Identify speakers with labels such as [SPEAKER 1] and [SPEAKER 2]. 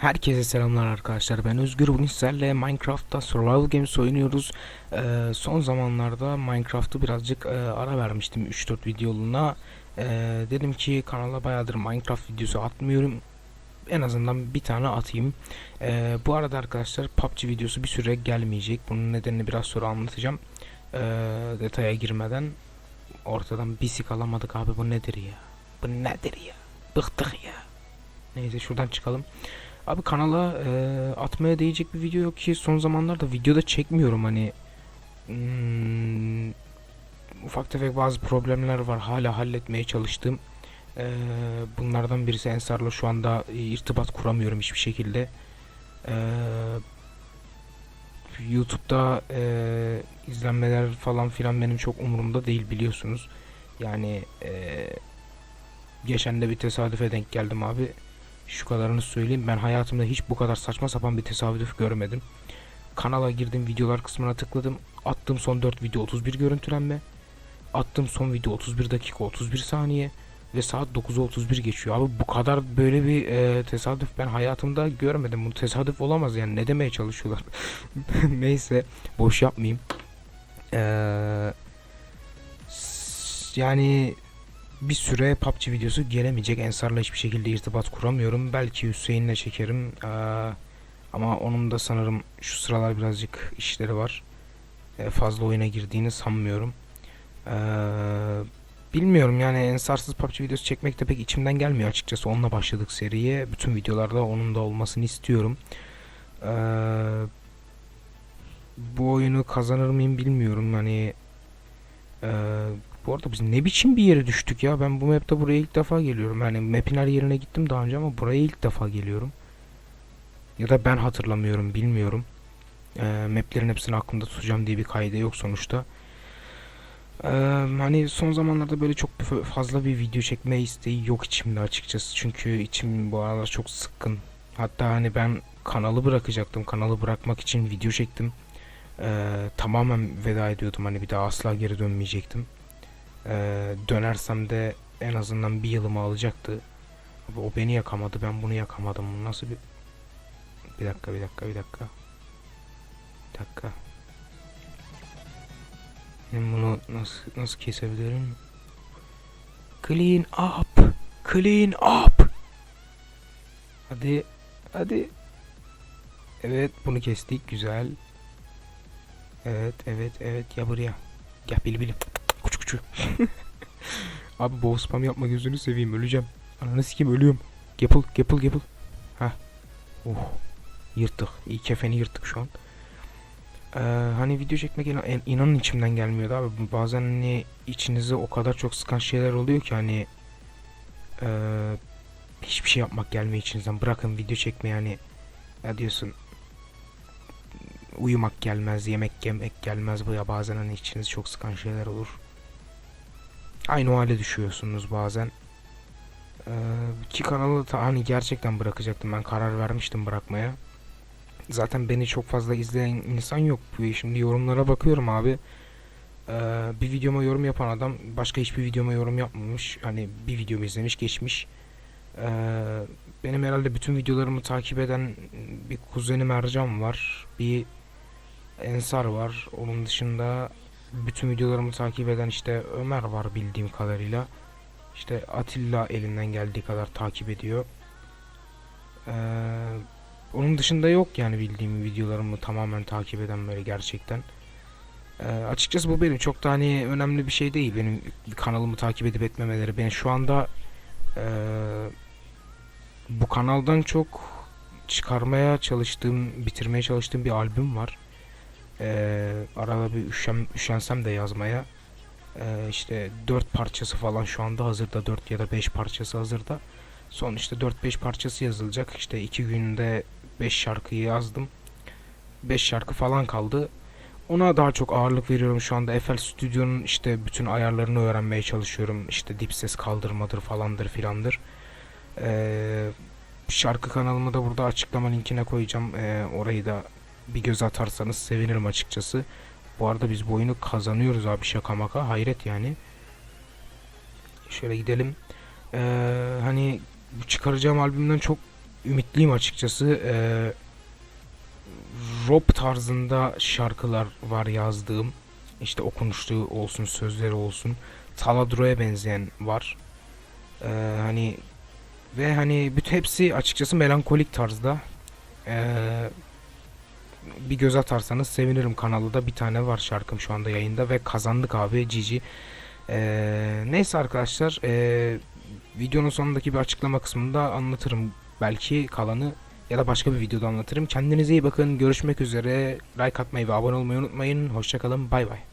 [SPEAKER 1] Herkese selamlar arkadaşlar. Ben Özgür. Bugün sizlerle Minecraft'ta Survival Games oynuyoruz. Ee, son zamanlarda Minecraft'ı birazcık e, ara vermiştim 3-4 videoluna. Ee, dedim ki kanala bayağıdır Minecraft videosu atmıyorum. En azından bir tane atayım. Ee, bu arada arkadaşlar PUBG videosu bir süre gelmeyecek. Bunun nedenini biraz sonra anlatacağım. Ee, detaya girmeden ortadan bir sik alamadık abi bu nedir ya? Bu nedir ya? Bıktık ya. Neyse şuradan çıkalım. Abi kanala e, atmaya değecek bir video yok ki son zamanlarda videoda çekmiyorum hani hmm, ufak tefek bazı problemler var hala halletmeye çalıştım. E, bunlardan birisi Ensar'la şu anda irtibat kuramıyorum hiçbir şekilde. E, YouTube'da e, izlenmeler falan filan benim çok umurumda değil biliyorsunuz. Yani e, geçen de bir tesadüfe denk geldim abi. Şu kadarını söyleyeyim. Ben hayatımda hiç bu kadar saçma sapan bir tesadüf görmedim. Kanala girdim, videolar kısmına tıkladım. Attığım son 4 video 31 görüntülenme. Attığım son video 31 dakika 31 saniye. Ve saat 9'a 31 geçiyor. Abi bu kadar böyle bir e, tesadüf ben hayatımda görmedim. Bu tesadüf olamaz yani. Ne demeye çalışıyorlar? Neyse. Boş yapmayayım. Eee s- yani bir süre PUBG videosu gelemeyecek. Ensar'la hiçbir şekilde irtibat kuramıyorum. Belki Hüseyin'le çekerim. Ee, ama onun da sanırım şu sıralar birazcık işleri var. Ee, fazla oyuna girdiğini sanmıyorum. Ee, bilmiyorum yani Ensarsız PUBG videosu çekmek de pek içimden gelmiyor açıkçası. Onunla başladık seriye. Bütün videolarda onun da olmasını istiyorum. Ee, bu oyunu kazanır mıyım bilmiyorum. Hani ee, bu arada biz ne biçim bir yere düştük ya? Ben bu map'te buraya ilk defa geliyorum. Yani map'in her yerine gittim daha önce ama buraya ilk defa geliyorum. Ya da ben hatırlamıyorum, bilmiyorum. Ee, map'lerin hepsini aklımda tutacağım diye bir kaide yok sonuçta. Ee, hani son zamanlarda böyle çok fazla bir video çekme isteği yok içimde açıkçası. Çünkü içim bu aralar çok sıkkın. Hatta hani ben kanalı bırakacaktım. Kanalı bırakmak için video çektim. Ee, tamamen veda ediyordum. Hani bir daha asla geri dönmeyecektim. Ee, dönersem de en azından bir yılımı alacaktı. O beni yakamadı, ben bunu yakamadım. Nasıl bir... Bir dakika, bir dakika, bir dakika. Bir dakika. Ben bunu nasıl nasıl kesebilirim? Clean up, clean up. Hadi, hadi. Evet, bunu kestik, güzel. Evet, evet, evet. Ya buraya. Gel bili bili. Kuçu. Abi bow spam yapma gözünü seveyim öleceğim. Ananı sikeyim ölüyorum. Gapple gapple gapple. Hah. Oh. Yırttık. İyi kefeni yırttık şu an. Ee, hani video çekmek inan, inanın içimden gelmiyordu abi. Bazen hani içinizi o kadar çok sıkan şeyler oluyor ki hani ee, hiçbir şey yapmak gelmiyor içinizden. Bırakın video çekme yani. Ya diyorsun uyumak gelmez, yemek yemek gelmez bu ya bazen hani içinizi çok sıkan şeyler olur. Aynı o hale düşüyorsunuz bazen. Ee, ki kanalı ta, hani gerçekten bırakacaktım ben karar vermiştim bırakmaya. Zaten beni çok fazla izleyen insan yok. Şimdi yorumlara bakıyorum abi. Ee, bir videoma yorum yapan adam başka hiçbir videoma yorum yapmamış. Hani bir videomu izlemiş geçmiş. Ee, benim herhalde bütün videolarımı takip eden bir kuzenim Ercan var. Bir Ensar var. Onun dışında bütün videolarımı takip eden işte Ömer var bildiğim kadarıyla. İşte Atilla elinden geldiği kadar takip ediyor. Ee, onun dışında yok yani bildiğim videolarımı tamamen takip eden böyle gerçekten. Ee, açıkçası bu benim çok da hani önemli bir şey değil. Benim kanalımı takip edip etmemeleri. Ben şu anda ee, bu kanaldan çok çıkarmaya çalıştığım, bitirmeye çalıştığım bir albüm var. Ee, arada bir üşen, üşensem de yazmaya. Ee, işte 4 parçası falan şu anda hazırda 4 ya da 5 parçası hazırda. Son işte 4-5 parçası yazılacak. İşte 2 günde 5 şarkıyı yazdım. 5 şarkı falan kaldı. Ona daha çok ağırlık veriyorum şu anda. FL Studio'nun işte bütün ayarlarını öğrenmeye çalışıyorum. İşte dip ses kaldırmadır falandır filandır. Ee, şarkı kanalımı da burada açıklama linkine koyacağım. Ee, orayı da bir göz atarsanız sevinirim açıkçası. Bu arada biz bu oyunu kazanıyoruz abi şaka maka. Hayret yani. Şöyle gidelim. Ee, hani çıkaracağım albümden çok ümitliyim açıkçası. Ee, rock tarzında şarkılar var yazdığım. İşte okunuşlu olsun, sözleri olsun. Taladro'ya benzeyen var. Ee, hani ve hani bütün hepsi açıkçası melankolik tarzda. Ee, bir göz atarsanız sevinirim kanalı da bir tane var şarkım şu anda yayında ve kazandık abi Cici. Ee, neyse arkadaşlar ee, videonun sonundaki bir açıklama kısmında anlatırım belki kalanı ya da başka bir videoda anlatırım. Kendinize iyi bakın. Görüşmek üzere. Like atmayı ve abone olmayı unutmayın. Hoşçakalın. Bay bay.